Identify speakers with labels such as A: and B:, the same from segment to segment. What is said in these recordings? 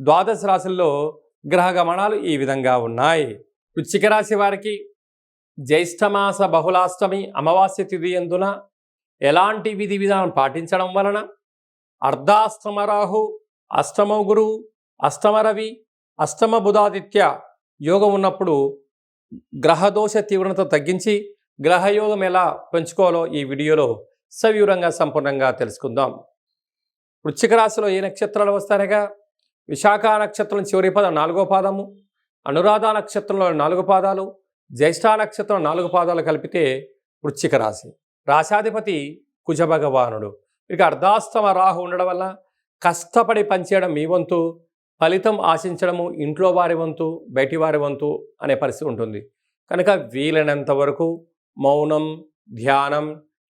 A: ద్వాదశ రాశుల్లో గ్రహ గమనాలు ఈ విధంగా ఉన్నాయి. వృశ్చిక రాశి వారికి జ్యేష్ఠమాస బహుళాష్టమి అమావాస్య తిథి ఎందున ఎలాంటి విధి విధానం పాటించడం వలన అర్ధాష్టమ రాహు అష్టమ గురువు అష్టమ రవి అష్టమ బుధాదిత్య యోగం ఉన్నప్పుడు గ్రహదోష తీవ్రత తగ్గించి గ్రహయోగం ఎలా పెంచుకోవాలో ఈ వీడియోలో సవివరంగా సంపూర్ణంగా తెలుసుకుందాం. వృశ్చిక రాశిలో ఏ నక్షత్రాలు వస్తారగా విశాఖ నక్షత్రం చివరి పదం నాలుగో పాదము అనురాధ నక్షత్రంలో నాలుగు పాదాలు జ్యేష్ఠ నక్షత్రం నాలుగు పాదాలు కలిపితే వృశ్చిక రాశి. రాశాధిపతి కుజభగవానుడు. ఇక అర్ధాస్తమ రాహు ఉండడం వల్ల కష్టపడి పనిచేయడం మీ వంతు ఫలితం ఆశించడము ఇంట్లో వారి వంతు బయటి వారి వంతు అనే పరిస్థితి ఉంటుంది. కనుక వీలైనంత వరకు మౌనం ధ్యానం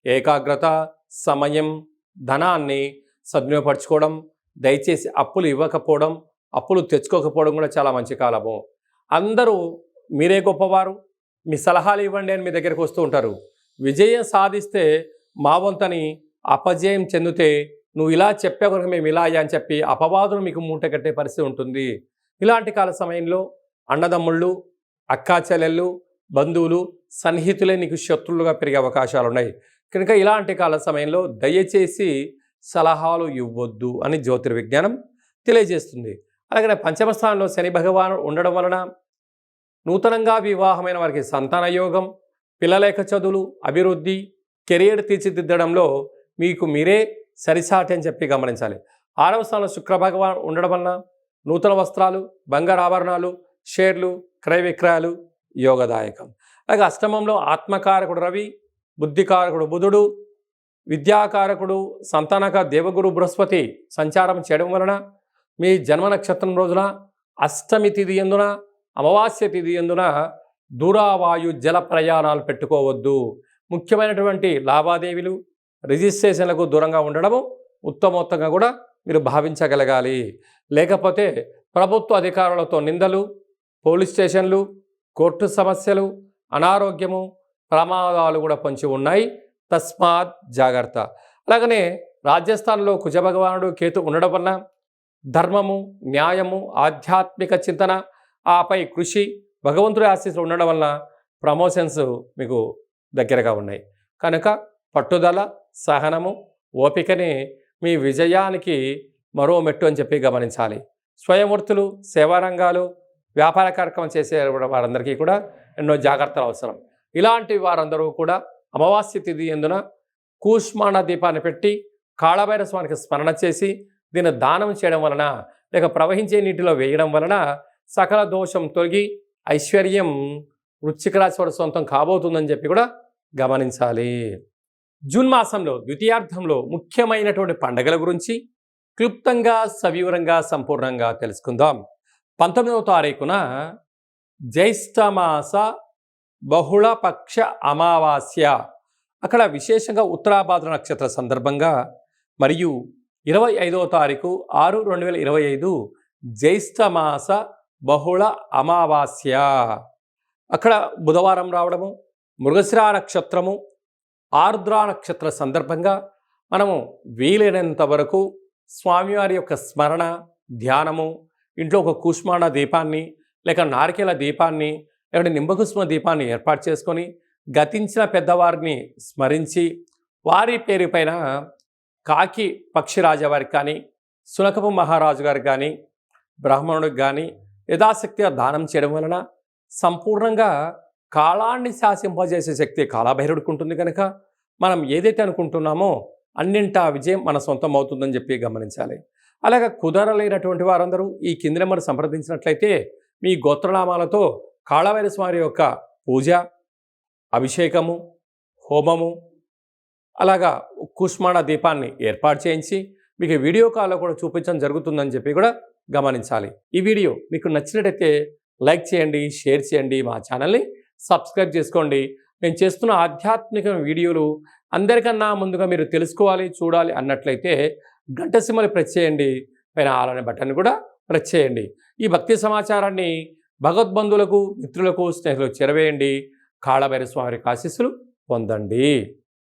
A: ఏకాగ్రత సమయం ధనాన్ని సద్వినియోగపరచుకోవడం దయచేసి అప్పులు ఇవ్వకపోవడం అప్పులు తెచ్చుకోకపోవడం కూడా చాలా మంచి కాలము. అందరూ మీరే గొప్పవారు మీ సలహాలు ఇవ్వండి అని మీ దగ్గరికి వస్తూ ఉంటారు. విజయం సాధిస్తే మా వంతని అపజయం చెందితే నువ్వు ఇలా చెప్పే కనుక మేము ఇలా అయ్యా అని చెప్పి అపవాదులు మీకు మూట కట్టే పరిస్థితి ఉంటుంది. ఇలాంటి కాల సమయంలో అన్నదమ్ముళ్ళు అక్కా చెల్లెళ్ళు బంధువులు సన్నిహితులే నీకు శత్రువులుగా పెరిగే అవకాశాలు ఉన్నాయి కనుక ఇలాంటి కాల సమయంలో దయచేసి సలహాలు ఇవ్వద్దు అని జ్యోతిర్విజ్ఞానం తెలియజేస్తుంది. అలాగే పంచమ స్థానంలో శని భగవాను ఉండడం వలన నూతనంగా వివాహమైన వారికి సంతాన యోగం పిల్లలేక చదువులు అభివృద్ధి కెరియర్ తీర్చిదిద్దడంలో మీకు మీరే సరిసాటి అని చెప్పి గమనించాలి. ఆరవ స్థానంలో శుక్ర భగవాన్ ఉండడం వలన నూతన వస్త్రాలు బంగారు ఆభరణాలు షేర్లు క్రయ విక్రయాలు యోగదాయకం. అలాగే అష్టమంలో ఆత్మకారకుడు రవి బుద్ధికారకుడు బుధుడు విద్యాకారకుడు సంతానక దేవగురు బృహస్పతి సంచారం చేయడం వలన మీ జన్మ నక్షత్రం రోజున అష్టమి తిథి ఎందున అమావాస్య తిథి ఎందున దూరావాయు జల ప్రయాణాలు పెట్టుకోవద్దు. ముఖ్యమైనటువంటి లావాదేవీలు రిజిస్ట్రేషన్లకు దూరంగా ఉండడము ఉత్తమోత్తంగా కూడా మీరు భావించగలగాలి. లేకపోతే ప్రభుత్వ అధికారులతో నిందలు పోలీస్ స్టేషన్లు కోర్టు సమస్యలు అనారోగ్యము ప్రమాదాలు కూడా పొంచి ఉన్నాయి. తస్మాత్ జాగ్రత్త. అలాగనే రాజస్థాన్లో కుజభగవానుడు కేతు ఉండడం వలన ధర్మము న్యాయము ఆధ్యాత్మిక చింతన ఆపై కృషి భగవంతుడి ఆశీస్సులు ఉండడం వలన ప్రమోషన్స్ మీకు దగ్గరగా ఉన్నాయి. కనుక పట్టుదల సహనము ఓపికని మీ విజయానికి మరో మెట్టు అని చెప్పి గమనించాలి. స్వయంవృత్తులు సేవారంగాలు వ్యాపార కార్యక్రమం చేసే వారందరికీ కూడా ఎన్నో జాగ్రత్తలు అవసరం. ఇలాంటి వారందరూ కూడా అమావాస్య తిథి ఎందున కూష్మాణ దీపాన్ని పెట్టి కాళభైర స్వామికి స్మరణ చేసి దీన్ని దానం చేయడం వలన లేక ప్రవహించే నీటిలో వేయడం వలన సకల దోషం తొలగి ఐశ్వర్యం వృశ్చిక రాశి సొంతం కాబోతుందని చెప్పి కూడా గమనించాలి. జూన్ మాసంలో ద్వితీయార్థంలో ముఖ్యమైనటువంటి పండగల గురించి క్లుప్తంగా సవివరంగా సంపూర్ణంగా తెలుసుకుందాం. పంతొమ్మిదవ తారీఖున జ్యేష్ఠమాస బహుళపక్ష అమావాస్య. అక్కడ విశేషంగా ఉత్తరాభాద్ర నక్షత్ర సందర్భంగా మరియు ఇరవై ఐదవ తారీఖు ఆరు రెండు వేల ఇరవై ఐదు జ్యేష్ఠమాస బహుళ అమావాస్య. అక్కడ బుధవారం రావడము మృగశిరా నక్షత్రము ఆర్ద్రా నక్షత్ర సందర్భంగా మనము వీలైనంత వరకు స్వామివారి యొక్క స్మరణ ధ్యానము ఇంట్లో ఒక కూష్మాణ దీపాన్ని లేక నారికేల దీపాన్ని లేకుంటే నింబకుస్మ దీపాన్ని ఏర్పాటు చేసుకొని గతించిన పెద్దవారిని స్మరించి వారి పేరు పైన కాకి పక్షిరాజా వారికి కానీ సునకపు మహారాజు గారికి కానీ బ్రాహ్మణుడికి కానీ యథాశక్తిగా దానం చేయడం వలన సంపూర్ణంగా కాలాన్ని శాసింపజేసే శక్తి కాలాభైరుడికి ఉంటుంది కనుక మనం ఏదైతే అనుకుంటున్నామో అన్నింటా విజయం మన సొంతం అవుతుందని చెప్పి గమనించాలి. అలాగే కుదరలేనటువంటి వారందరూ ఈ కింది నెంబర్ సంప్రదించినట్లయితే మీ గోత్రనామాలతో కాళవైరస్ వారి యొక్క పూజ అభిషేకము హోమము అలాగా కుష్మాణ దీపాన్ని ఏర్పాటు చేయించి మీకు వీడియో కాల్లో కూడా చూపించడం జరుగుతుందని చెప్పి కూడా గమనించాలి. ఈ వీడియో మీకు నచ్చినట్టయితే లైక్ చేయండి షేర్ చేయండి మా ఛానల్ని సబ్స్క్రైబ్ చేసుకోండి. నేను చేస్తున్న ఆధ్యాత్మిక వీడియోలు అందరికన్నా ముందుగా మీరు తెలుసుకోవాలి చూడాలి అన్నట్లయితే గంట సిమ్మలు ప్రెస్ చేయండి. పైన ఆలనే బటన్ కూడా ప్రెస్ చేయండి. ఈ భక్తి సమాచారాన్ని భగవద్బంధువులకు మిత్రులకు స్నేహితులకు చేరవేయండి. కాళభైరస్వామి ఆశీస్సులు పొందండి.